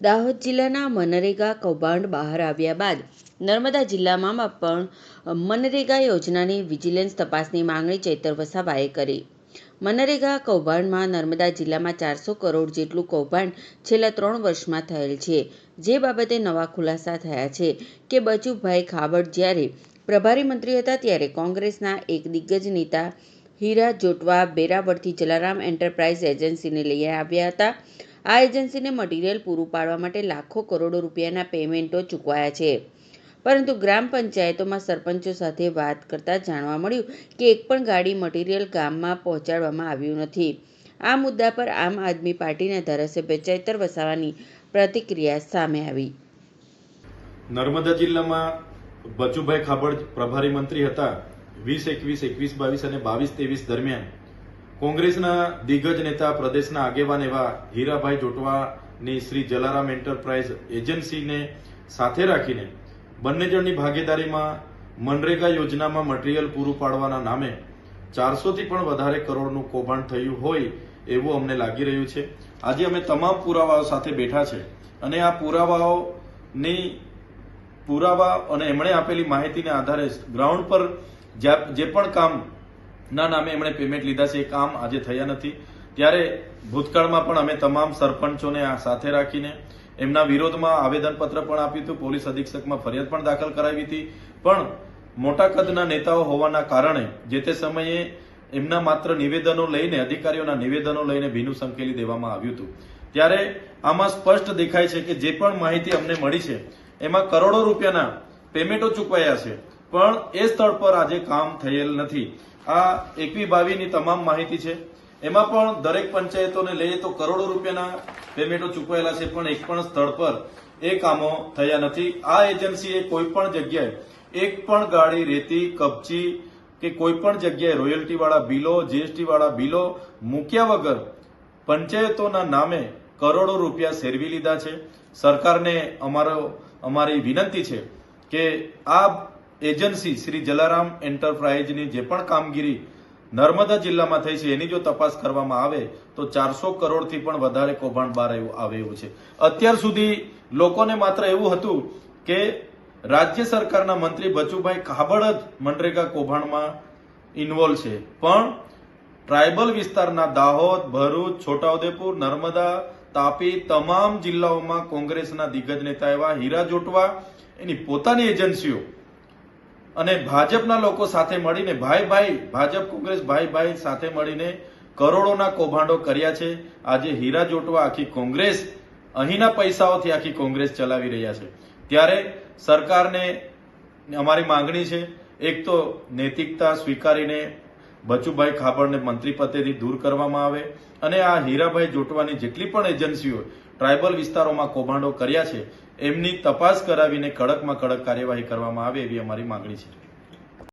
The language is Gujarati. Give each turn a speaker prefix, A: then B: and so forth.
A: દાહોદ જિલ્લાના મનરેગા કૌભાંડ બહાર આવ્યા બાદ નર્મદા જિલ્લામાં પણ મનરેગા યોજનાની વિજિલન્સ તપાસની માંગણી ચૈતર વસાવાએ કરી. મનરેગા કૌભાંડમાં નર્મદા જિલ્લામાં ચારસો કરોડ જેટલું કૌભાંડ છેલ્લા ત્રણ વર્ષમાં થયેલ છે. જે બાબતે નવા ખુલાસા થયા છે કે બચુભાઈ ખાબડ જ્યારે પ્રભારી મંત્રી હતા ત્યારે કોંગ્રેસના એક દિગ્ગજ નેતા હીરા જોટવા બેરાવળથી જલારામ એન્ટરપ્રાઇઝ એજન્સીને લઈ આવ્યા હતા. આ એજન્સીને મટીરિયલ પૂરું પાડવા માટે લાખો કરોડો રૂપિયાના પેમેન્ટો ચૂકવાયા છે. પરંતુ ગ્રામ પંચાયતોમાં સરપંચો સાથે વાત કરતા જાણવા મળ્યું કે એક પણ ગાડી મટીરીયલ ગામમાં પહોંચાડવામાં આવ્યું નથી. આ મુદ્દા પર આમ આદમી પાર્ટીના ધારાસભ્ય ચૈતર વસાવાની પ્રતિક્રિયા સામે આવી.
B: નર્મદા જિલ્લામાં બચુભાઈ ખાબડ પ્રભારી મંત્રી હતા. વીસ એકવીસ એકવીસ બાવીસ અને બાવીસ ત્રેવીસ દરમિયાન કોંગ્રેસના દિગ્ગજ નેતા પ્રદેશના આગેવાન એવા હીરાભાઈ જોટવાની શ્રી જલારામ એન્ટરપ્રાઇઝ એજન્સીને સાથે રાખીને બંને જણની ભાગીદારીમાં મનરેગા યોજનામાં મટીરીયલ પૂરું પાડવાના નામે ચારસોથી પણ વધારે કરોડનું કૌભાંડ થયું હોય એવું અમને લાગી રહ્યું છે. આજે અમે તમામ પુરાવાઓ સાથે બેઠા છે અને આ પુરાવાઓની પુરાવા અને એમણે આપેલી માહિતીના આધારે ગ્રાઉન્ડ પર જે પણ કામ ના નામે એમણે પેમેન્ટ લીધા છે, એ કામ આજે થયા નથી. ત્યારે ભૂતકાળમાં પણ અમે તમામ સરપંચોને આ સાથે રાખીને એમના વિરોધમાં આવેદનપત્ર પણ આપ્યું હતું, પોલીસ અધિક્ષકમાં ફરિયાદ પણ દાખલ કરાવી હતી. પણ મોટા કદના નેતાઓ હોવાના કારણે જે તે સમયે એમના માત્ર નિવેદનો લઈને, અધિકારીઓના નિવેદનો લઈને ભીનું સંકેલી દેવામાં આવ્યું હતું. ત્યારે આમાં સ્પષ્ટ દેખાય છે કે જે પણ માહિતી અમને મળી છે, એમાં કરોડો રૂપિયાના પેમેન્ટો ચૂકવાયા છે. પણ એ સ્થળ પર આજે કામ થયેલ નથી. આ એકવી બાવીની તમામ માહિતી છે. એમાં પણ દરેક પંચાયતોને લઈએ તો કરોડો રૂપિયાના પેમેન્ટો ચૂકવાયેલા છે, પણ એક પણ સ્થળ પર એ કામો થયા નથી. આ એજન્સીએ કોઈ પણ જગ્યાએ એક પણ ગાડી, રેતી કપચી કે કોઈ પણ જગ્યાએ રોયલ્ટીવાળા બિલો, જીએસટીવાળા બિલો મૂક્યા વગર પંચાયતોના નામે કરોડો રૂપિયા સેરવી લીધા છે. સરકારને અમારો, અમારી વિનંતી છે કે આ એજન્સી શ્રી જલારામ એન્ટરપ્રાઇઝની જે પણ કામગીરી નર્મદા જિલ્લામાં થઈ છે, એની જો તપાસ કરવામાં આવે, તો ચારસો કરોડથી પણ વધારે કૌભાંડ બહાર આવે એવું છે. અત્યાર સુધી લોકોને માત્ર એવું હતું કે રાજ્ય સરકારના મંત્રી બચુભાઈ કાબડ જ મનરેગા કૌભાંડમાં ઇન્વોલ્વ છે. પણ ટ્રાયબલ વિસ્તારના દાહોદ, ભરૂચ, છોટાઉદેપુર, નર્મદા, તાપી તમામ જિલ્લાઓમાં કોંગ્રેસના દિગ્ગજ નેતા એવા હીરા જોટવા એની પોતાની એજન્સીઓ અને ભાજપના લોકો સાથે મળીને ભાઈ ભાઈ, ભાજપ, કોંગ્રેસ ભાઈ ભાઈ સાથે મળીને કરોડોના કૌભાંડો કર્યા છે. આજે હીરા જોટવા આખી કોંગ્રેસ, અહીંના પૈસાઓથી આખી કોંગ્રેસ ચલાવી રહ્યા છે. ત્યારે સરકારને અમારી માંગણી છે, એક તો નૈતિકતા સ્વીકારીને બચુભાઈ ખાબડને મંત્રી પદેથી દૂર કરવામાં આવે અને આ હીરાભાઈ જોટવાની જેટલી પણ એજન્સીઓ ટ્રાયબલ વિસ્તારોમાં કૌભાંડો કર્યા છે, એમની તપાસ કરાવીને કડકમાં કડક કાર્યવાહી કરવામાં આવે એવી અમારી માંગણી છે.